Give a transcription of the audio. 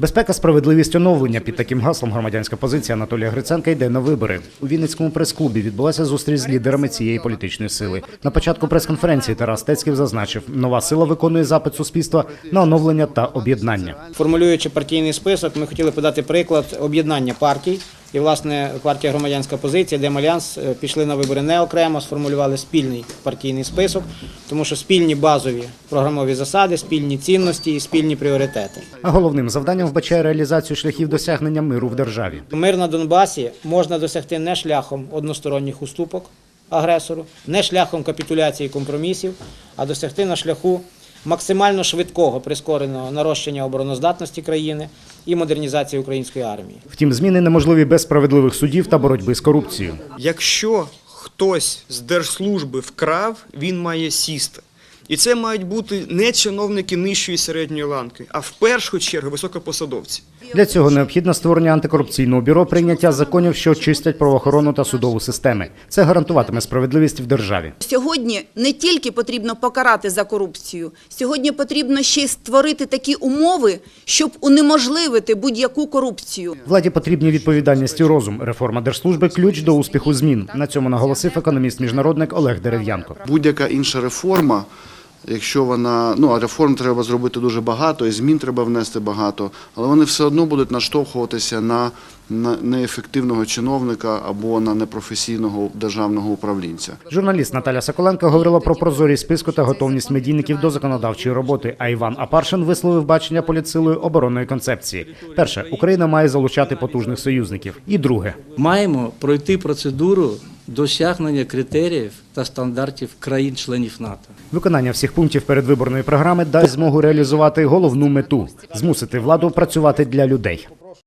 Безпека, справедливість, оновлення під таким гаслом громадянська позиція Анатолія Гриценка йде на вибори. У Вінницькому прес-клубі відбулася зустріч з лідерами цієї політичної сили. На початку прес-конференції Тарас Тецьків зазначив, нова сила виконує запит суспільства на оновлення та об'єднання. Формулюючи партійний список, ми хотіли подати приклад об'єднання партій. І, власне, партія громадянська позиція, Демальянс е, пішли на вибори не окремо, сформулювали спільний партійний список, тому що спільні базові програмові засади, спільні цінності і спільні пріоритети. А головним завданням вбачає реалізацію шляхів досягнення миру в державі. Мир на Донбасі можна досягти не шляхом односторонніх уступок агресору, не шляхом капітуляції компромісів, а досягти на шляху максимально швидкого прискореного нарощення обороноздатності країни і модернізації української армії. Втім, зміни неможливі без справедливих судів та боротьби з корупцією. Якщо хтось з держслужби вкрав, він має сісти. І це мають бути не чиновники нижчої середньої ланки, а в першу чергу високопосадовці. Для цього необхідно створення антикорупційного бюро, прийняття законів, що очистять правоохоронну та судову системи. Це гарантуватиме справедливість в державі. Сьогодні не тільки потрібно покарати за корупцію, сьогодні потрібно ще й створити такі умови, щоб унеможливити будь-яку корупцію. Владі потрібні відповідальність і розум. Реформа держслужби ключ до успіху змін. На цьому наголосив економіст-міжнародник Олег Дерев'янко. Будь-яка інша реформа, якщо вона ну а реформ треба зробити дуже багато, і змін треба внести багато, але вони все одно будуть наштовхуватися на, на неефективного чиновника або на непрофесійного державного управлінця. Журналіст Наталя Соколенко говорила про прозорість списку та готовність медійників до законодавчої роботи. А Іван Апаршин висловив бачення політсилою оборонної концепції. Перше, Україна має залучати потужних союзників. І друге, маємо пройти процедуру досягнення критеріїв та стандартів країн-членів НАТО. виконання всіх пунктів передвиборної програми дасть змогу реалізувати головну мету змусити владу працювати для людей.